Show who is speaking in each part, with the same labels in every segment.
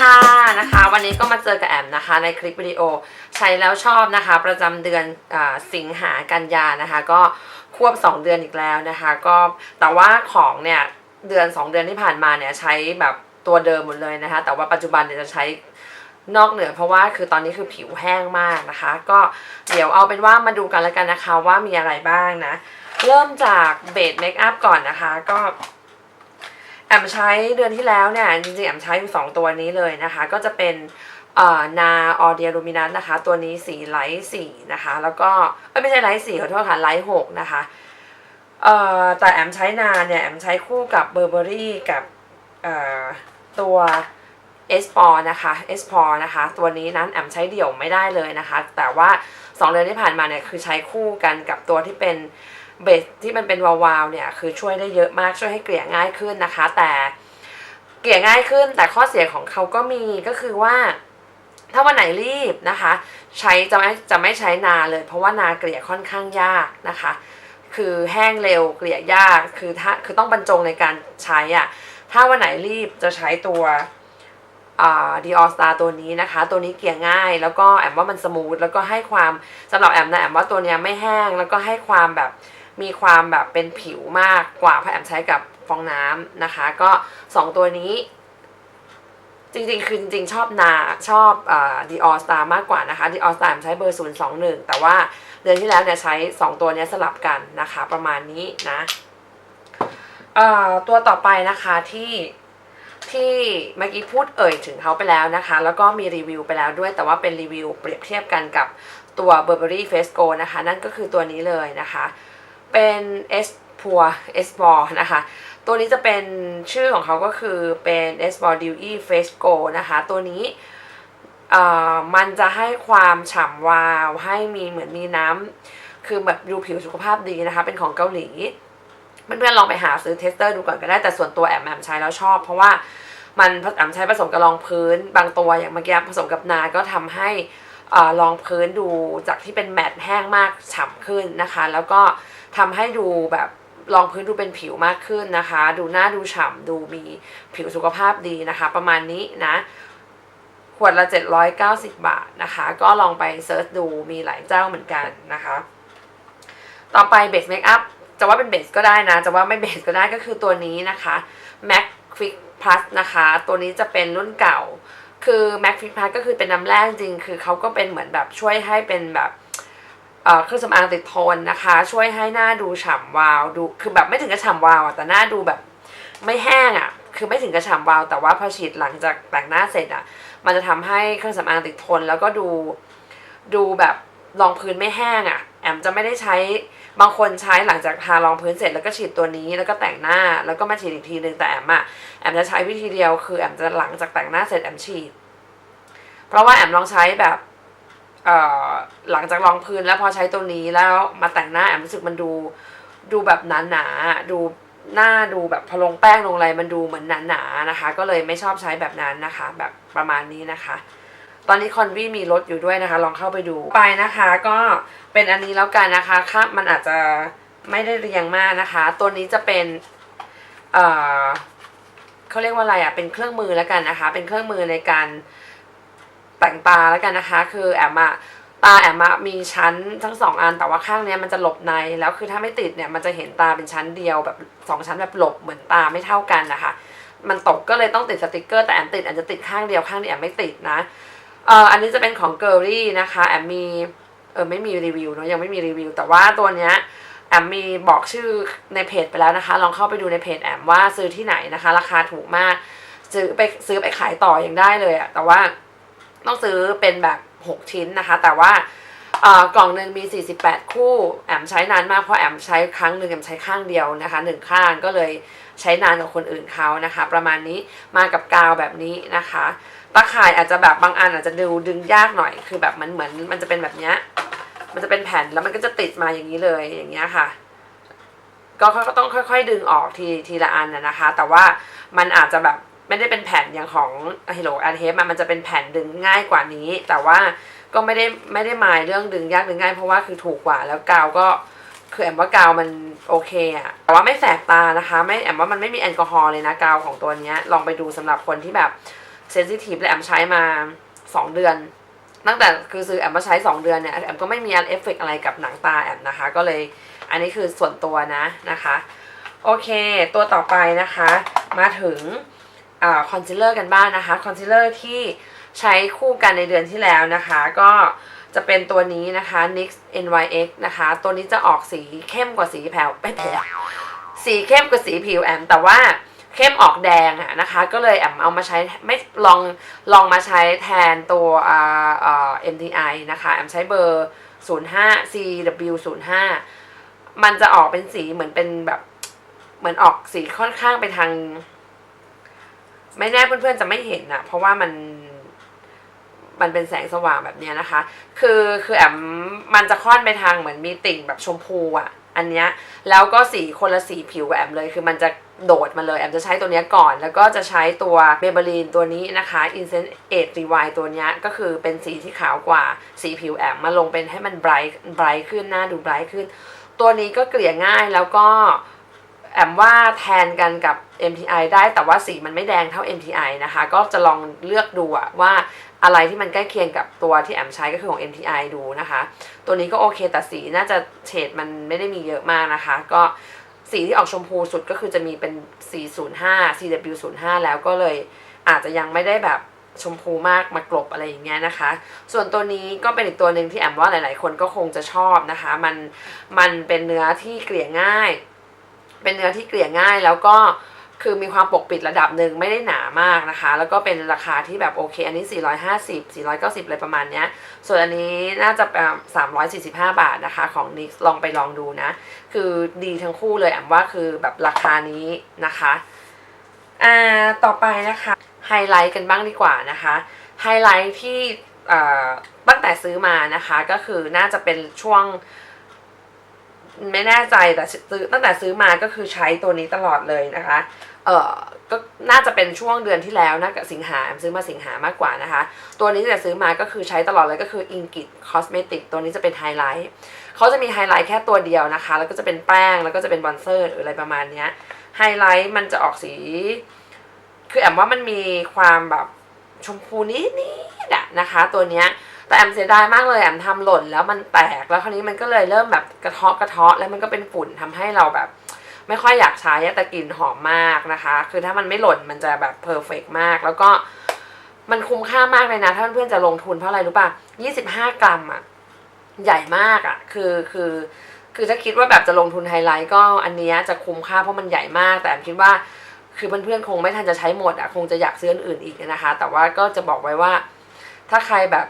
Speaker 1: ค่ะนะคะ วันนี้ก็มาเจอกับแอมนะคะ ในคลิปวิดีโอใช้แล้วชอบนะคะ ประจำเดือนอสิงหากันยานะคะ ก็ควบ 2 เดือนอีกแล้วนะคะ ก็แต่ว่าของเนี่ยเดือน 2 เดือนที่ผ่านมาเนี่ยใช้แบบตัวเดิมหมดเลยนะคะ แต่ว่าปัจจุบันเนี่ยจะใช้นอกเหนือเพราะว่าคือตอนนี้คือผิวแห้งมากนะคะ ก็เดี๋ยวเอาเป็นว่ามาดูกันแล้วกันนะคะว่ามีอะไรบ้างนะ เริ่มจากเบสเมคอัพก่อนนะคะ ก็ แอมใช้เดือนที่แล้วเนี่ยจริงๆแอมใช้อยู่สองตัวนี้เลยนะคะ ก็จะเป็นนาออเดียลูมินัสนะคะ ตัวนี้สีไลท์สีนะคะ แล้วก็ไม่ใช่ไลท์สีขอโทษค่ะไลท์หกนะคะแต่แอมใช้นาเนี่ยแอมใช้คู่กับเบอร์เบอรี่กับตัวเอสปอนะคะเอสปอนะคะ ตัวนี้นั้นแอมใช้เดี่ยวไม่ได้เลยนะคะ แต่ว่าสองเดือนที่ผ่านมาเนี่ยคือใช้คู่กันกับตัวที่เป็น เบสที่มันเป็นวาวๆเนี่ยคือช่วยได้เยอะมากช่วยให้เกลี่ยง่ายขึ้นนะคะ แต่เกลี่ยง่ายขึ้น แต่ข้อเสียของเขาก็มีก็คือว่า ถ้าวันไหนรีบนะคะ ใช้จะไม่จะไม่ใช้นาเลย เพราะว่านาเกลี่ยค่อนข้างยากนะคะ คือแห้งเร็วเกลี่ยยากคือถ้าคือต้องบรรจงในการใช้อะ่ะถ้าวันไหนรีบจะใช้ตัวดีออสตาตัวนี้นะคะ ตัวนี้เกลี่ยง่าย แล้วก็แอมว่ามันสมูทแล้วก็ให้ความสำหรับแอมนะแอมว่าตัวเนี้ยไม่แห้งแล้วก็ให้ความแบบ มีความแบบเป็นผิวมากกว่าพระแอมใช้กับฟองน้ำนะคะ ก็ 2 ตัวนี้ จริงๆ คือจริงๆ ชอบนาชอบดีออสตามากกว่านะคะดีออสตาใช้เบอร์ 021 แต่ว่าเดือนที่แล้วเนี่ยใช้ 2 ตัวนี้สลับกันนะคะ ประมาณนี้นะตัวต่อไปนะคะที่ที่เมื่อกี้พูดเอ่ยถึงเขาไปแล้วนะคะ แล้วก็มีรีวิวไปแล้วด้วย แต่ว่าเป็นรีวิวเปรียบเทียบกันกับตัว Burberry Face Go นะคะ นั่นก็คือตัวนี้เลยนะคะ เป็น S p u r S b a l นะคะ ตัวนี้จะเป็นชื่อของเขาก็คือเป็น S b a l Dewy Face Go นะคะ ตัวนี้มันจะให้ความฉ่ำวาวให้มีเหมือนมีน้ำคือแบบดูผิวสุขภาพดีนะคะ เป็นของเกาหลีเพื่อนๆลองไปหาซื้อเทสเตอร์ดูก่อนก็ได้แต่ส่วนตัวแอมแอมใช้แล้วชอบ เพราะว่ามันแอมใช้ผสมกับรองพื้น บางตัวอย่างเมื่อกี้ผสมกับนาก็ทำให้รองพื้นดูจากที่เป็นแมตต์แห้งมากฉ่ำขึ้นนะคะ แล้วก็ ทำให้ดูแบบรองพื้นดูเป็นผิวมากขึ้นนะคะ ดูหน้าดูฉ่ำดูมีผิวสุขภาพดีนะคะ ประมาณนี้นะ ขวดละ 790 บาทนะคะ ก็ลองไปเซิร์ชดูมีหลายเจ้าเหมือนกันนะคะ ต่อไปเบสเมคอัพจะว่าเป็นเบสก็ได้นะ จะว่าไม่เบสก็ได้ก็คือตัวนี้นะคะ Mac Quick Plus นะคะ ตัวนี้จะเป็นรุ่นเก่า คือ Mac Quick Plus ก็คือเป็นน้ำแร่จริง คือเขาก็เป็นเหมือนแบบช่วยให้เป็นแบบ เครื่องสำอางติดทนนะคะ ช่วยให้หน้าดูฉ่ำวาวดูคือแบบไม่ถึงกับฉ่ำวาวแต่หน้าดูแบบไม่แห้งอะ่ะคือไม่ถึงกับฉ่ำวาว แต่ว่าพอฉีดหลังจากแต่งหน้าเสร็จอะ่ะมันจะทำให้เครื่องสำอางติดทน แล้วก็ดูดูแบบรองพื้นไม่แห้งอะ่ะแอมจะไม่ได้ใช้บางคนใช้หลังจากทารองพื้นเสร็จแล้วก็ฉีดตัวนี้แล้วก็แต่งหน้าแล้วก็มาฉีดอีกทีหนึ่งแต่แอมอะแอมจะใช้วิธีเดียวคือแอมจะหลังจากแต่งหน้าเสร็จแอมฉีด เพราะว่าแอมลองใช้แบบ หลังจากรองพื้นแล้วพอใช้ตัวนี้แล้วมาแต่งหน้าแอมรู้สึกมันดูดูแบบหนาหนาดูหน้าดูแบบพลงแป้งลงอะไรมันดูเหมือนหนาหนานะคะ ก็เลยไม่ชอบใช้แบบนั้นนะคะ แบบประมาณนี้นะคะ ตอนนี้คอนวี่มีรถอยู่ด้วยนะคะ ลองเข้าไปดูไปนะคะ ก็เป็นอันนี้แล้วกันนะคะครับมันอาจจะไม่ได้เรียงมากนะคะ ตัวนี้จะเป็นเอ่อเขาเรียกว่าอะไรอะเป็นเครื่องมือแล้วกันนะคะ เป็นเครื่องมือในการ แต่งตาแล้วกันนะคะ คือแอมอะตาแอมอะมีชั้นทั้งสองอันแต่ว่าข้างเนี้ยมันจะหลบในแล้วคือถ้าไม่ติดเนี่ยมันจะเห็นตาเป็นชั้นเดียวแบบสองชั้นแบบหลบเหมือนตาไม่เท่ากันนะคะมันตกก็เลยต้องติดสติกเกอร์แต่แอมติดอาจจะติดข้างเดียวข้างนี้แอมไม่ติดนะเอ่ออันนี้จะเป็นของเกอรี่นะคะแอมมีเออไม่มีรีวิวเนาะยังไม่มีรีวิว แต่ว่าตัวเนี้ยแอมมีบอกชื่อในเพจไปแล้วนะคะ ลองเข้าไปดูในเพจแอมว่าซื้อที่ไหนนะคะ ราคาถูกมากซื้อไปซื้อไปขายต่อยังได้เลยอะแต่ว่า ต้องซื้อเป็นแบบ 6 ชิ้นนะคะ แต่ว่ากล่องหนึ่งมี 48 คู่ แอมใช้นานมากเพราะแอมใช้ครั้งหนึ่งแอมใช้ข้างเดียวนะคะหนึ่งข้างก็เลยใช้นานกว่าคนอื่นเขานะคะ ประมาณนี้มากับกาวแบบนี้นะคะตะข่ายอาจจะแบบบางอันอาจจะดูดึงยากหน่อยคือแบบมันเหมือนมันจะเป็นแบบนี้มันจะเป็นแผ่นแล้วมันก็จะติดมาอย่างนี้เลยอย่างเงี้ยค่ะ ก็ก็ต้องค่อย ๆ ดึงออกทีทีละอันนะคะ แต่ว่ามันอาจจะแบบ ไม่ได้เป็นแผ่นอย่างของ Hello a n t a p มันจะเป็นแผ่นดึงง่ายกว่านี้ แต่ว่าก็ไม่ได้ไม่ได้หมายเรื่องดึงยากดึงง่ายเพราะว่าคือถูกกว่าแล้วกาวก็คือแอมว่ากาวมันโอเคอะแต่ว่าไม่แสบตานะคะ ไม่แอมว่ามันไม่มีแอลกอฮอล์เลยนะกาวของตัวนี้ลองไปดูสำหรับคนที่แบบเซนซิทีฟและแอมใช้มาสองเดือน ตั้งแต่คือซื้อแอมมาใช้ 2 เดือนเนี่ยแอมก็ไม่มีเอฟเฟกอะไรกับหนังตาแอมนะคะ ก็เลยอันนี้คือส่วนตัวนะนะคะ โอเค ตัวต่อไปนะคะ มาถึง คอนซีลเลอร์กันบ้างนะคะคอนซีลเลอร์ที่ใช้คู่กันในเดือนที่แล้วนะคะ ก็จะเป็นตัวนี้นะคะ NYX NYX นะคะ ตัวนี้จะออกสีเข้มกว่าสีแผ่วไม่แผ่วสีเข้มกว่าสีผิวแอม แต่ว่าเข้มออกแดงอะนะคะ ก็เลยแอมเอามาใช้ไม่ลองลองมาใช้แทนตัวอ่าอ่า MTI นะคะแอมใช้เบอร์ 05 CW05 มันจะออกเป็นสีเหมือนเป็นแบบ เหมือนออกสีค่อนข้างไปทาง ไม่แน่เพื่อนๆจะไม่เห็นนะเพราะว่ามันมันเป็นแสงสว่างแบบเนี้ยนะคะ คือคือแอมมันจะค่อนไปทางเหมือนมีติ่งแบบชมพูอะ อันเนี้ย แล้วก็สีคนละสีผิวกับแอมเลย คือมันจะโดดมาเลย แอมจะใช้ตัวเนี้ยก่อน แล้วก็จะใช้ตัวเบเบลีนตัวนี้นะคะ i n c e n t 8 Rewind ตัวเนี้ยก็คือเป็นสีที่ขาวกว่าสีผิวแอมมาลงเป็นให้มันไบรท์ไบรท์ขึ้นหน้าดูไบรท์ขึ้น ตัวนี้ก็เกลี่ยง่ายแล้วก็ แอมว่าแทนกันกับ MTI ได้แต่ว่าสีมันไม่แดงเท่า MTI นะคะ ก็จะลองเลือกดูว่าอะไรที่มันใกล้เคียงกับตัวที่แอมใช้ก็คือของ MTI ดูนะคะ ตัวนี้ก็โอเคแต่สีน่าจะเฉดมันไม่ได้มีเยอะมากนะคะ ก็สีที่ออกชมพูสุดก็คือจะมีเป็น 405 CW05 แล้วก็เลยอาจจะยังไม่ได้แบบชมพูมากมากลบอะไรอย่างเงี้ยนะคะ ส่วนตัวนี้ก็เป็นอีกตัวหนึ่งที่แอมว่าหลาย ๆ คนก็คงจะชอบนะคะ มันมันเป็นเนื้อที่เกลี่ยง่าย เป็นเนื้อที่เกลี่ยง่ายแล้วก็คือมีความปกปิดระดับหนึ่งไม่ได้หนามากนะคะ แล้วก็เป็นราคาที่แบบโอเค อันนี้ 450 490อะไรประมาณเนี้ย ส่วนอันนี้น่าจะแบบ345 บาทนะคะ ของนิกลองไปลองดูนะ คือดีทั้งคู่เลยแอมว่าคือแบบราคานี้นะคะอ่าต่อไปนะคะไฮไลท์กันบ้างดีกว่านะคะไฮไลท์ที่อ่าตั้งแต่ซื้อมานะคะก็คือน่าจะเป็นช่วง ไม่แน่ใจแต่ซื้อตั้งแต่ซื้อมาก็คือใช้ตัวนี้ตลอดเลยนะคะ เออก็น่าจะเป็นช่วงเดือนที่แล้วนะกับสิงหาซื้อมาสิงหามากกว่านะคะ ตัวนี้แต่ซื้อมาก็คือใช้ตลอดเลยก็คือ i n g i t Cosmetic ตัวนี้จะเป็นไฮไลท์เขาจะมีไฮไลท์แค่ตัวเดียวนะคะ แล้วก็จะเป็นแป้งแล้วก็จะเป็นบอนเซอร์หรืออะไรประมาณเนี้ยไฮไลท์มันจะออกสี คือแอมว่ามันมีความแบบชมพูนิดๆอะนะคะ ตัวเนี้ย แต่แอมเสียดายมากเลยแอมทำหล่นแล้วมันแตกแล้วคราวนี้มันก็เลยเริ่มแบบกระเทาะกระเทาะแล้วมันก็เป็นฝุ่นทำให้เราแบบ ไม่ค่อยอยากใช้แต่กลิ่นหอมมากนะคะ คือถ้ามันไม่หล่นมันจะแบบเพอร์เฟกมาก แล้วก็มันคุ้มค่ามากเลยนะถ้าเพื่อนๆจะลงทุนเพราะอะไรรู้ป่ะ25กรัมอะใหญ่มากอะคือคือคือถ้าคิดว่าแบบจะลงทุนไฮไลท์ก็อันนี้จะคุ้มค่าเพราะมันใหญ่มาก แต่แอมคิดว่าคือเพื่อนๆคงไม่ทันจะใช้หมดอะคงจะอยากซื้ออนอื่นอีกนะคะ แต่ว่าก็จะบอกไว้ว่า ถ้าใครแบบ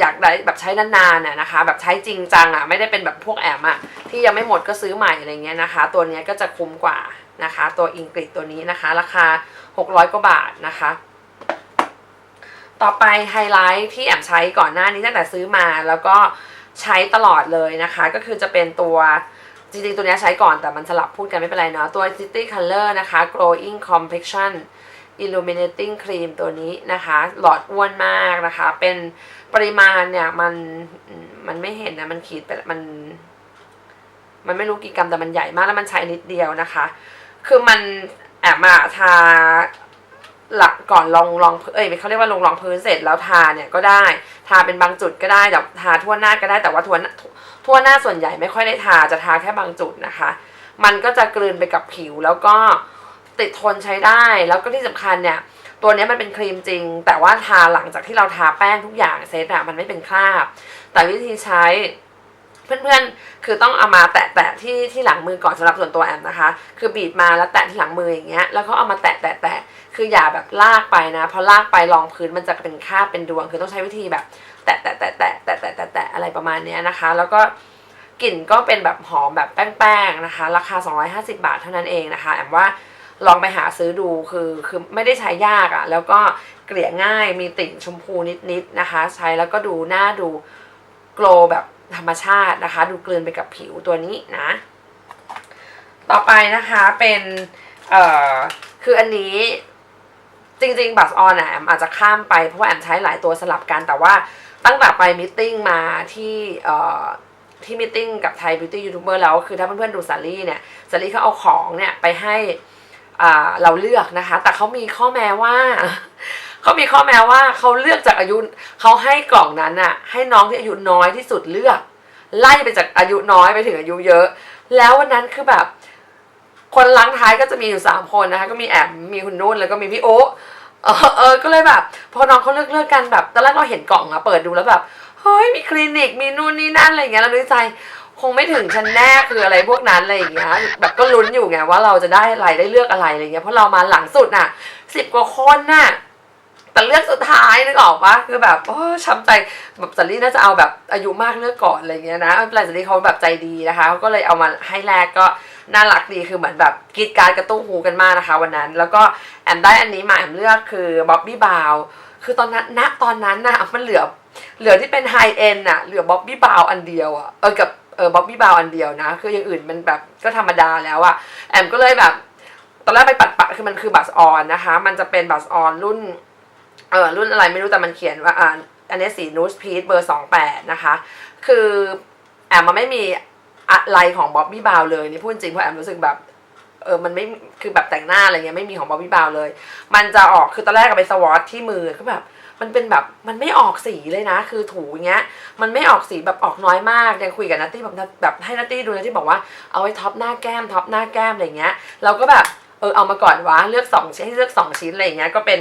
Speaker 1: อยากได้แบบใช้นานๆน่ะนะคะ แบบใช้จริงจังอะไม่ได้เป็นแบบพวกแอมอะที่ยังไม่หมดก็ซื้อใหม่อะไรเงี้ยนะคะ ตัวนี้ก็จะคุ้มกว่านะคะ ตัวอิงกฤษตัวนี้นะคะ ราคา 600 กว่าบาทนะคะ ต่อไปไฮไลท์ที่แอมใช้ก่อนหน้านี้ตั้งแต่ซื้อมาแล้วก็ใช้ตลอดเลยนะคะ ก็คือจะเป็นตัวจริงๆตัวนี้ใช้ก่อนแต่มันสลับพูดกันไม่เป็นไรเนาะตัว City Color นะคะ Glowing Complexion Illuminating Cream ตัวนี้นะคะ หลอดอ้วนมากนะคะ เป็นปริมาณเนี่ยมันมันไม่เห็นนะมันขีดไปมัน มันไม่รู้กี่กรัมแต่มันใหญ่มากแล้วมันใช้นิดเดียวนะคะ คือมันแอบมาทาหลักก่อนลองลองเอ้ยเขาเรียกว่าลงรองพื้นเสร็จแล้วทาเนี่ยก็ได้ ทาเป็นบางจุดก็ได้แบบทาทั่วหน้าก็ได้แต่ว่าทั่วหน้าทั่วหน้าส่วนใหญ่ไม่ค่อยได้ทาจะทาแค่บางจุดนะคะ มันก็จะกลืนไปกับผิวแล้วก็ ติดทนใช้ได้ แล้วก็ที่สำคัญเนี่ย ตัวนี้มันเป็นครีมจริง แต่ว่าทาหลังจากที่เราทาแป้งทุกอย่างเซตอะมันไม่เป็นคราบ แต่วิธีใช้เพื่อนๆ คือต้องเอามาแตะๆที่ที่หลังมือก่อนสำหรับส่วนตัวแอมนะคะ คือบีบมาแล้วแตะที่หลังมืออย่างเงี้ย แล้วก็เอามาแตะแตะแตะคืออย่าแบบลากไปนะ เพราะลากไปรองพื้นมันจะเป็นคราบเป็นดวง คือต้องใช้วิธีแบบแตะแตะแตะแตะแตะแตะแตะอะไรประมาณเนี้ยนะคะ แล้วก็กลิ่นก็เป็นแบบหอมแบบแป้งๆนะคะ ราคา 250 บาทเท่านั้นเองนะคะ แอมว่า ลองไปหาซื้อดูคือคือไม่ได้ใช้ยากอะ่ะ แล้วก็เกลี่ยง่ายมีติ่งชมพูนิดๆนะคะ ใช้แล้วก็ดูหน้าดูโกลแบบธรรมชาตินะคะ ดูกลืนไปกับผิวตัวนี้นะ ต่อไปนะคะเป็นเอ่อคืออันนี้จริงๆบัสออนอะแอมอาจจะข้ามไปเพราะว่าแอมใช้หลายตัวสลับกันแต่ว่าตั้งแต่ไปมิทติ้งมาที่เอ่อที่มิทติ้งกับไทยบิวตี้ยูทูบเบอร์แล้วคือถ้าเพื่อนๆดูสาลี่เนี่ยสาลี่เขาเอาของเนี่ยไปให้ เราเลือกนะคะ แต่เขามีข้อแม้ว่าเขามีข้อแม้ว่าเขาเลือกจากอายุเขาให้กล่องนั้นอะให้น้องที่อายุน้อยที่สุดเลือก ไล่ไปจากอายุน้อยไปถึงอายุเยอะ แล้ววันนั้นคือแบบ คนล้างท้ายก็จะมีอยู่สามคนนะคะ ก็มีแอมมีคุณนุ่นแล้วก็มีพี่โอ๊ะเออเออก็เลยแบบ พอน้องเขาเลือกเลือกกันแบบตอนแรกเราเห็นกล่องอะเปิดดูแล้วแบบเฮ้ยมีคลินิกมีนู่นนี่นั่นอะไรอย่างเงี้ยเราในใจ คงไม่ถึงชั้นแน่คืออะไรพวกนั้นอะไรอย่างเงี้ยแบบก็ลุ้นอยู่ไงว่าเราจะได้อะไรได้เลือกอะไรอะไรเงี้ยเพราะเรามาหลังสุดน่ะสิบกว่าคนน่ะแต่เลือกสุดท้ายนึกออกปะคือแบบโอ้ช้ำใจแบบสันลี่น่าจะเอาแบบอายุมากเลือกก่อนอะไรเงี้ยนะไม่เป็นไรสันลี่เขาแบบใจดีนะคะเขาก็เลยเอามาให้แรกก็น่ารักดีคือเหมือนแบบกีดการกระตุ้งหูกันมากนะคะ วันนั้น แล้วก็แอมได้อันนี้มาแอมเลือกคือบ๊อบบี้บาวคือตอนนั้นณตอนนั้นน่ะมันเหลือเหลือที่เป็นไฮเอ็นอะเหลือบ๊อบบี้บาวอันเดียวอะเออกับ เออบ๊อบบี้บาวอันเดียวนะ คืออย่างอื่นมันแบบก็ธรรมดาแล้วอะแอมก็เลยแบบ ตอนแรกไปปัดปัดคือมันคือบัสออนนะคะ มันจะเป็นบัสออนรุ่นเออรุ่นอะไรไม่รู้แต่มันเขียนว่าอ่าอันนี้สีนูสพีทเบอร์สองแปดนะคะ คือแอมมันไม่มีอะไรของบ๊อบบี้บาวเลยนี่พูดจริงเพราะแอมรู้สึกแบบเออ มันไม่ คือแบบแต่งหน้าอะไรเงี้ยไม่มีของบ๊อบบี้บาวเลย มันจะออก คือตอนแรกก็ไปสวอตที่มือก็แบบ มันเป็นแบบมันไม่ออกสีเลยนะ คือถูอย่างเงี้ย มันไม่ออกสีแบบออกน้อยมากยังคุยกับนัตตี้แบบแบบให้นัตตี้ดูนะที่บอกว่าเอาไว้ท็อปหน้าแก้มท็อปหน้าแก้มอะไรเงี้ยเราก็แบบเออเอามาก่อนวะเลือกสองชิ้นให้เลือกสองชิ้นอะไรเงี้ยก็เป็น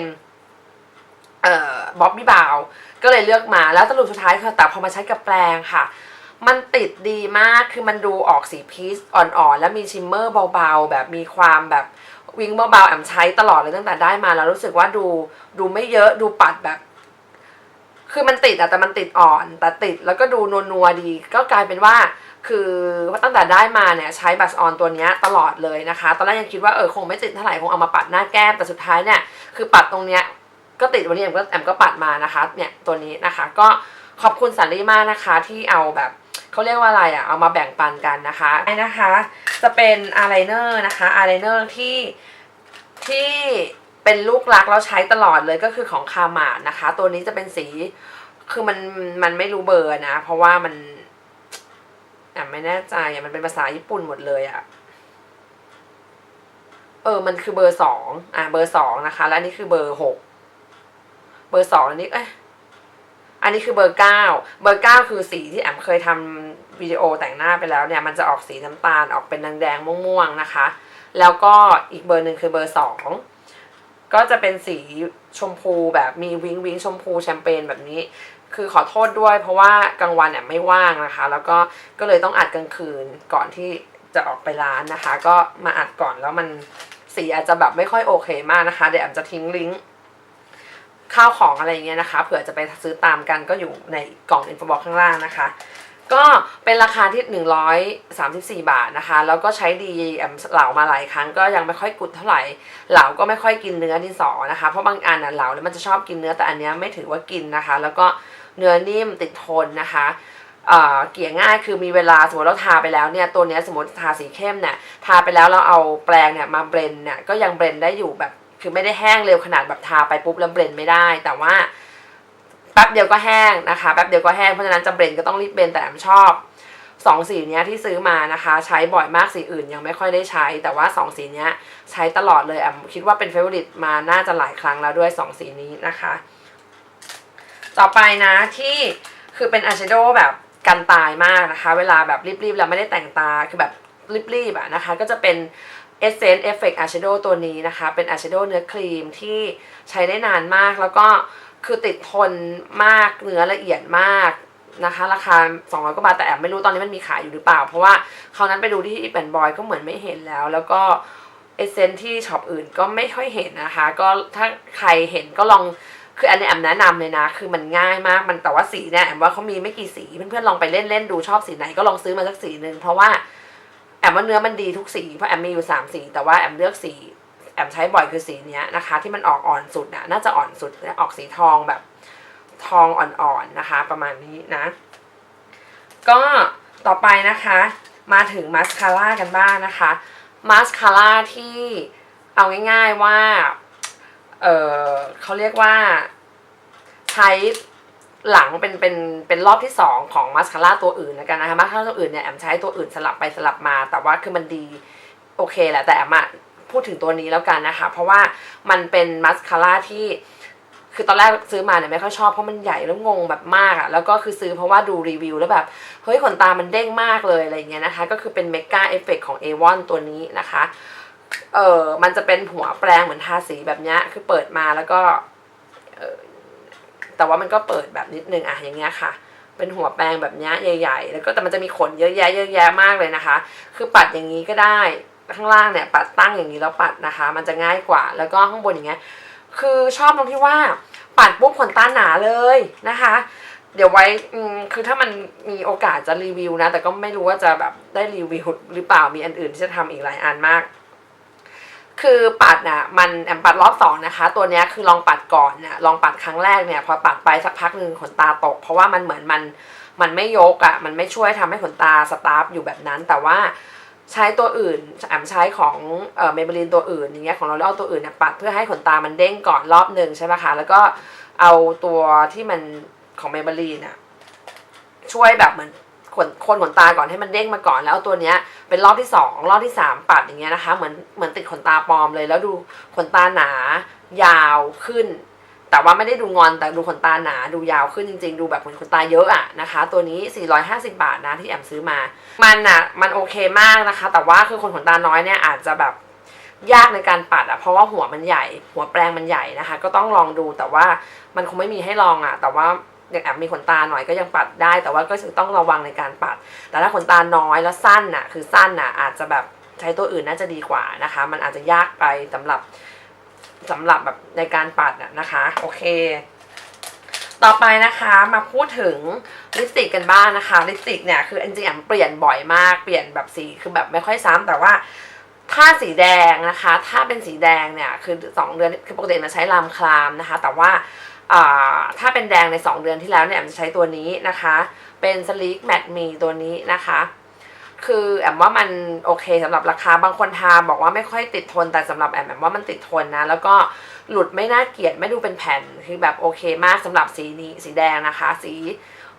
Speaker 1: เอ่อบ๊อบบี้บาวก็เลยเลือกมาแล้วสรุปสุดท้ายคือแต่พอมาใช้กับแปรงค่ะมันติดดีมาก คือมันดูออกสีพีชอ่อนๆ แล้วมีชิมเมอร์เบาๆ แบบมีความแบบ วิงเบาๆแอมใช้ตลอดเลยตั้งแต่ได้มาแล้วรู้สึกว่าดูดูไม่เยอะดูปัดแบบ คือมันติดอะแต่มันติดอ่อน แต่ติดแล้วก็ดูนัวๆดี ก็กลายเป็นว่า คือว่าตั้งแต่ได้มาเนี่ยใช้บัสออนตัวนี้ตลอดเลยนะคะ ตอนแรกยังคิดว่าเออคงไม่ติดเท่าไหร่คงเอามาปัดหน้าแก้มแต่สุดท้ายเนี่ยคือปัดตรงเนี้ยก็ติดวันนี้แอมก็แอมก็ปัดมานะคะ เนี่ยตัวนี้นะคะ ก็ขอบคุณสันลี่มากนะคะที่เอาแบบ เขาเรียกว่าอะไรอะเอามาแบ่งปันกันนะคะไอ้นะคะ จะเป็นอายไลเนอร์นะคะอายไลเนอร์ที่ที่เป็นลูกรักแล้วใช้ตลอดเลยก็คือของคามาดนะคะ ตัวนี้จะเป็นสีคือมันมันไม่รู้เบอร์นะ เพราะว่ามันอะไม่แน่ใจอะมันเป็นภาษาญี่ปุ่นหมดเลยอะเออ มันคือเบอร์สองอะเบอร์สองนะคะ แล้วอันนี้คือเบอร์หก เบอร์สองอันนี้เอ้ย อันนี้คือเบอร์เก้าเบอร์เก้าคือสีที่แอมเคยทำวิดีโอแต่งหน้าไปแล้วเนี่ยมันจะออกสีน้ำตาลออกเป็นแดงๆม่วงๆนะคะ แล้วก็อีกเบอร์หนึ่งคือเบอร์สองก็จะเป็นสีชมพูแบบมีวิงวิงชมพูแชมเปญแบบนี้ คือขอโทษด้วยเพราะว่ากลางวันเนี่ยไม่ว่างนะคะ แล้วก็ก็เลยต้องอัดกลางคืนก่อนที่จะออกไปร้านนะคะ ก็มาอัดก่อนแล้วมันสีอาจจะแบบไม่ค่อยโอเคมากนะคะ เดี๋ยวแอมจะทิ้งลิงก์ ข้าวของอะไรเงี้ยนะคะ เผื่อจะไปซื้อตามกันก็อยู่ในกล่องอินโฟบ็อกข้างล่างนะคะ ก็เป็นราคาที่ 134 บาทนะคะ แล้วก็ใช้ดีแอมเหลามาหลายครั้ง ก็ยังไม่ค่อยกุดเท่าไหร่ เหลาก็ไม่ค่อยกินเนื้อดินสอนะคะ เพราะบางอันอะเหลาแล้วมันจะชอบกินเนื้อแต่อันเนี้ยไม่ถือว่ากินนะคะ แล้วก็เนื้อนิ่มติดทนนะคะเอ่อเกลี่ยง่ายคือมีเวลาสมมติเราทาไปแล้วเนี่ยตัวเนี้ยสมมติทาสีเข้มเนี่ยทาไปแล้วเราเอาแปรงเนี่ยมาเบรนเนี่ยก็ยังเบรนได้อยู่แบบ คือไม่ได้แห้งเร็วขนาดแบบทาไปปุ๊บแล้วเบรนไม่ได้ แต่ว่าแป๊บเดียวก็แห้งนะคะแป๊บเดียวก็แห้งเพราะฉะนั้นจะเบรนก็ต้องรีบเบรนแต่แอมชอบสองสีเนี้ยที่ซื้อมานะคะ ใช้บ่อยมากสีอื่นยังไม่ค่อยได้ใช้ แต่ว่าสองสีเนี้ยใช้ตลอดเลยแอมคิดว่าเป็นเฟเวอริตมาน่าจะหลายครั้งแล้วด้วยสองสีนี้นะคะ ต่อไปนะที่คือเป็นอายแชโดว์แบบกันตายมากนะคะ เวลาแบบรีบๆแล้วไม่ได้แต่งตาคือแบบรีบๆอะนะคะ ก็จะเป็น Essence Effect Eyeshadow ตัวนี้นะคะ เป็น eyeshadow เนื้อครีมที่ใช้ได้นานมาก แล้วก็คือติดทนมากเนื้อละเอียดมากนะคะ ราคา 200กว่าบาท แต่แอบไม่รู้ตอนนี้มันมีขายอยู่หรือเปล่า เพราะว่าคราวนั้นไปดูที่อีแอนบอยก็เหมือนไม่เห็นแล้ว แล้วก็เอเซนที่ช็อปอื่นก็ไม่ค่อยเห็นนะคะ ก็ถ้าใครเห็นก็ลองคืออันนี้แอมแนะนำเลยนะ คือมันง่ายมาก มันแต่ว่าสีเนี่ยแอมว่าเขามีไม่กี่สี เพื่อนๆลองไปเล่นเล่นๆดูชอบสีไหนก็ลองซื้อมาสักสีหนึ่งเพราะว่า แอมว่าเนื้อมันดีทุกสีเพราะแอมมีอยู่สามสีแต่ว่าแอมเลือกสีแอมใช้บ่อยคือสีเนี้ยนะคะ ที่มันออกอ่อนสุดนะน่าจะอ่อนสุดและออกสีทองแบบทองอ่อนๆนะคะ ประมาณนี้นะ ก็ต่อไปนะคะ มาถึงมาสคาร่ากันบ้างนะคะมาสคาร่าที่เอาง่ายๆว่า เออเขาเรียกว่าใช้ หลังเป็นเป็นเป็นรอบที่ 2 ของมาสคาร่าตัวอื่นแล้วกันนะคะมาสคาร่าตัวอื่นเนี่ยแอมใช้ตัวอื่นสลับไปสลับมา แต่ว่าคือมันดีโอเคแหละแต่แอมอะพูดถึงตัวนี้แล้วกันนะคะ เพราะว่ามันเป็นมัสคาร่าที่คือตอนแรกซื้อมาเนี่ยไม่ค่อยชอบเพราะมันใหญ่แล้วงงแบบมากอะ่ะแล้วก็คือซื้อเพราะว่าดูรีวิวแล้วแบบเฮ้ยขนตามันเด้งมากเลยอะไรเงี้ยนะคะ ก็คือเป็นเมกาเอฟเฟกของ A1 ตัวนี้นะคะเออมันจะเป็นหัวแปรงเหมือนทาสีแบบเนี้ยคือเปิดมาแล้วก็เอ แต่ว่ามันก็เปิดแบบนิดนึงอะอย่างเงี้ยค่ะ เป็นหัวแปรงแบบนี้ใหญ่ๆ แล้วก็แต่มันจะมีขนเยอะแยะเยอะแยะมากเลยนะคะ คือปัดอย่างนี้ก็ได้ข้างล่างเนี่ยปัดตั้งอย่างนี้แล้วปัดนะคะ มันจะง่ายกว่าแล้วก็ข้างบนอย่างเงี้ยคือชอบตรงที่ว่าปัดปุ๊บขนตาหนาเลยนะคะ เดี๋ยวไว้คือถ้ามันมีโอกาสจะรีวิวนะ แต่ก็ไม่รู้ว่าจะแบบได้รีวิวหรือเปล่ามีอันอื่นที่จะทำอีกหลายอันมาก คือปัดน่ะมันแอมปัดรอบสองนะคะ ตัวนี้คือลองปัดก่อนเนี่ยลองปัดครั้งแรกเนี่ยพอปัดไปสักพักหนึ่งขนตาตก เพราะว่ามันเหมือนมันมันไม่ยกอะ่ะมันไม่ช่วยทำให้ขนตาสตาร์ฟอยู่แบบนั้น แต่ว่าใช้ตัวอื่นแอมใช้ของเอ่อเมเบลินตัวอื่นอย่างเงี้ยของเราเอาตัวอื่นเนี่ยปัดเพื่อให้ขนตามันเด้งก่อนรอบหนึ่งใช่ไหมคะแล้วก็เอาตัวที่มันของเมเบลีนอะช่วยแบบเหมือน ขนคนขนตาก่อนให้มันเด้งมาก่อนแล้วตัวเนี้ยเป็นรอบที่สองรอบที่สามปัดอย่างเงี้ยนะคะ เหมือนเหมือนติดขนตาปลอมเลยแล้วดูขนตาหนา ยาวขึ้น แต่ว่าไม่ได้ดูงอนแต่ดูขนตาหนาดูยาวขึ้นจริง ๆ ดูแบบเหมือนขนตาเยอะอะนะคะ ตัวนี้ 450 บาทนะที่แอมซื้อมา มันอะมันโอเคมากนะคะ แต่ว่าคือคนขนตาน้อยเนี่ยอาจจะแบบยากในการปัดอะเพราะว่าหัวมันใหญ่ หัวแปรงมันใหญ่นะคะ ก็ต้องลองดูแต่ว่ามันคงไม่มีให้ลองอะแต่ว่า ย่างแอบมีขนตาหน่อยก็ยังปัดได้ แต่ว่าก็ต้องระวังในการปัด แต่ถ้าขนตาน้อยแล้วสั้นน่ะคือสั้นน่ะอาจจะแบบใช้ตัวอื่นน่าจะดีกว่านะคะ มันอาจจะยากไปสำหรับสำหรับแบบในการปัดน่ะนะคะ โอเค ต่อไปนะคะมาพูดถึงลิปสติกกันบ้างนะคะลิปสติกเนี่ยคือจริงๆแอมเปลี่ยนบ่อยมากเปลี่ยนแบบสีคือแบบไม่ค่อยซ้ำแต่ว่า ถ้าสีแดงนะคะ ถ้าเป็นสีแดงเนี่ยคือสองเดือนคือปกติมาใช้ลามคลามนะคะ แต่ว่าถ้าเป็นแดงใน 2 เดือนที่แล้วเนี่ยแอมจะใช้ตัวนี้นะคะ เป็น Sleek Matte Me ตัวนี้นะคะ คือแอมว่ามันโอเคสำหรับราคาบางคนทาบอกว่าไม่ค่อยติดทนแต่สำหรับแอมแอมว่ามันติดทนนะ แล้วก็หลุดไม่น่าเกลียดไม่ดูเป็นแผ่นคือแบบโอเคมากสำหรับสีนี้สีแดงนะคะ สี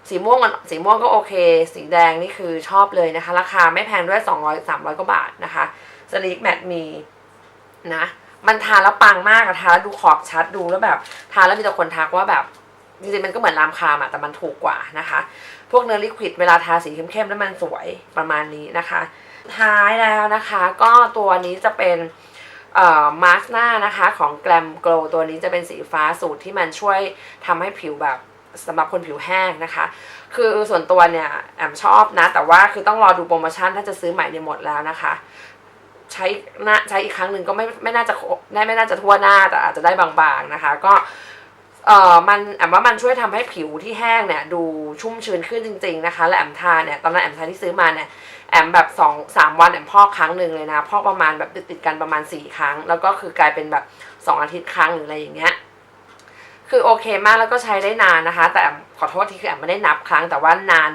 Speaker 1: สีม่วงมันสีม่วงก็โอเค สีแดงนี่คือชอบเลยนะคะ ราคาไม่แพงด้วย200 300กว่าบาทนะคะ Sleek Matte Me นะ มันทาแล้วปังมากอะทาแล้วดูขอบชัดดูแล้วแบบ ทาแล้วมีแต่คนทักว่าแบบจริงๆมันก็เหมือนรามคามอะแต่มันถูกกว่านะคะ พวกเนื้อลิควิดเวลาทาสีเข้มๆแล้วมันสวยประมาณนี้นะคะท้ายแล้วนะคะ ก็ตัวนี้จะเป็นเอ่อมาสก์หน้านะคะของ Glam Glow ตัวนี้จะเป็นสีฟ้าสูตรที่มันช่วยทำให้ผิวแบบสำหรับคนผิวแห้งนะคะ คือส่วนตัวเนี่ยแอมชอบนะ แต่ว่าคือต้องรอดูโปรโมชั่นถ้าจะซื้อใหม่เนี่ยหมดแล้วนะคะ ใช้หน้าใช้อีกครั้งหนึ่งก็ไม่ไม่น่าจะไม่ไม่น่าจะทั่วหน้าแต่อาจจะได้บางๆนะคะ ก็เอ่อมันแอมว่ามันช่วยทำให้ผิวที่แห้งเนี่ยดูชุ่มชื้นขึ้นจริง ๆนะคะ และแอมทาเนี่ยตอนนั้นแอมทาที่ซื้อมาเนี่ยแอมแบบสองสามวันแอมพอกครั้งหนึ่งเลยนะพอกประมาณแบบติดๆกันประมาณสี่ครั้ง แล้วก็คือกลายเป็นแบบสองอาทิตย์ครั้งหรืออะไรอย่างเงี้ยคือโอเคมากแล้วก็ใช้ได้นานนะคะ แต่แอมขอโทษที่คือแอมไม่ได้นับครั้งแต่ว่านาน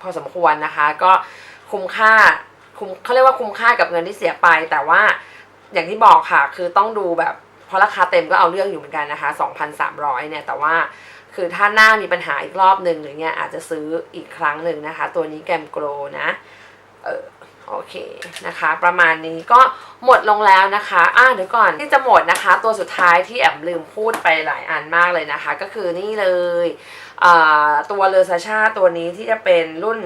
Speaker 1: พอสมควรนะคะ ก็คุ้มค่า คุ้มเขาเรียกว่าคุ้มค่ากับเงินที่เสียไป แต่ว่าอย่างที่บอกค่ะ คือต้องดูแบบเพราะราคาเต็มก็เอาเรื่องอยู่เหมือนกันนะคะ 2,300 เนี่ย แต่ว่าคือถ้าหน้ามีปัญหาอีกรอบหนึ่งหรือเงี้ยอาจจะซื้ออีกครั้งหนึ่งนะคะ ตัวนี้แกมโกลนะเออโอเคนะคะ ประมาณนี้ก็หมดลงแล้วนะคะอ่าเดี๋ยวก่อนที่จะหมดนะคะ ตัวสุดท้ายที่แอมลืมพูดไปหลายอันมากเลยนะคะ ก็คือนี่เลยอ่าตัวเลอซาชาตัวนี้ที่จะเป็นรุ่น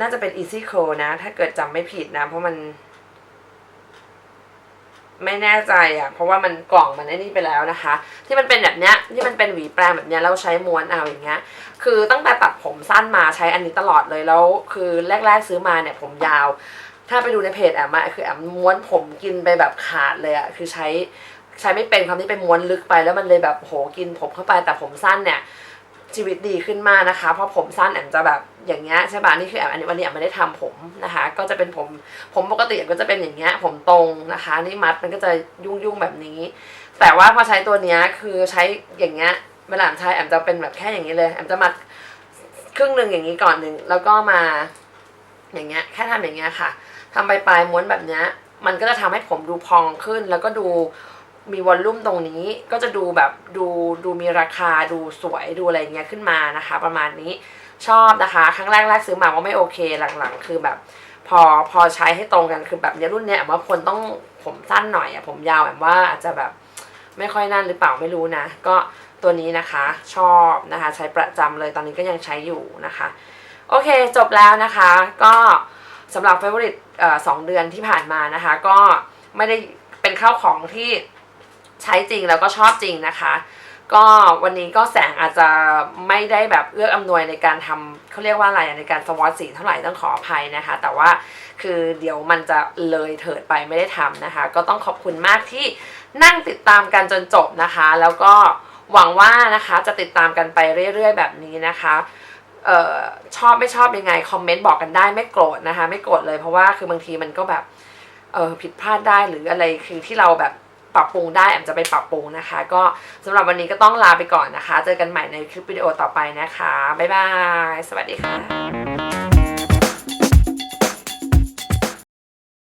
Speaker 1: น่าจะเป็น Easy c o นะ ถ้าเกิดจำไม่ผิดนะ เพราะมัน ไม่แน่ใจอะ เพราะว่ามันกล่องมันไอ้นี่ไปแล้วนะคะ ที่มันเป็นแบบเนี้ย ที่มันเป็นหวีแปรงแบบเนี้ยแล้วใช้ม้วนเอาอย่างเงี้ย คือตั้งแต่ตัดผมสั้นมาใช้อันนี้ตลอดเลยแล้ว คือแรก ๆ ซื้อมาเนี่ยผมยาว ถ้าไปดูในเพจแอมอะคือแอมม้วนผมกินไปแบบขาดเลยอะคือใช้ใช้ไม่เป็นความที่ไปม้วนลึกไปแล้วมันเลยแบบโหกินผมเข้าไปแต่ผมสั้นเนี่ย ชีวิตดีขึ้นมากนะคะ เพราะผมสั้นแอมจะแบบอย่างเงี้ยใช่ป่ะนี่คือแอมอันนี้วันนี้แอมไม่ได้ทำผมนะคะ ก็จะเป็นผมผมปกติแอมก็จะเป็นอย่างเงี้ยผมตรงนะคะ นี่มัดมันก็จะยุ่งยุ่งแบบนี้ แต่ว่าพอใช้ตัวเนี้ยคือใช้อย่างเงี้ยเวลาแอมใช้แอมจะเป็นแบบแค่อย่างนี้เลยแอมจะมัดครึ่งหนึ่งอย่างนี้ก่อนหนึ่งแล้วก็มาอย่างเงี้ยแค่ทำอย่างเงี้ยค่ะทำปลายๆม้วนแบบเนี้ยมันก็จะทำให้ผมดูพองขึ้นแล้วก็ดู มีวอลลุ่มตรงนี้ก็จะดูแบบดูดูมีราคาดูสวยดูอะไรเงี้ยขึ้นมานะคะ ประมาณนี้ชอบนะคะ ครั้งแรกแรกซื้อมาว่าไม่โอเคหลังๆ คือแบบ พอพอใช้ให้ตรงกันคือแบบเนี้ยรุ่นเนี้ยว่าคนต้องผมสั้นหน่อยอะผมยาวแบบว่าอาจจะแบบไม่ค่อยนั่นหรือเปล่าไม่รู้นะ ก็ตัวนี้นะคะชอบนะคะใช้ประจำเลยตอนนี้ก็ยังใช้อยู่นะคะ โอเคจบแล้วนะคะ ก็สำหรับ favorite เอ่อสองเดือนที่ผ่านมานะคะ ก็ไม่ได้เป็นข้าวของที่ ใช้จริงแล้วก็ชอบจริงนะคะ ก็วันนี้ก็แสงอาจจะไม่ได้แบบเอื้ออำนวยในการทำเขาเรียกว่าอะไรในการสวอตสีเท่าไหร่ต้องขออภัยนะคะ แต่ว่าคือเดี๋ยวมันจะเลยเถิดไปไม่ได้ทำนะคะ ก็ต้องขอบคุณมากที่นั่งติดตามกันจนจบนะคะ แล้วก็หวังว่านะคะจะติดตามกันไปเรื่อย ๆ แบบนี้นะคะออชอบไม่ชอบยังไงคอมเมนต์บอกกันได้ไม่โกรธนะคะ ไม่โกรธเลยเพราะว่าคือบางทีมันก็แบบเออผิดพลาดได้หรืออะไรคือที่เราแบบ ปรับปรุงได้แอมจะไปปรับปรุงนะคะ ก็สำหรับวันนี้ก็ต้องลาไปก่อนนะคะ เจอกันใหม่ในคลิปวิดีโอต่อไปนะคะ บ๊ายบาย สวัสดีค่ะ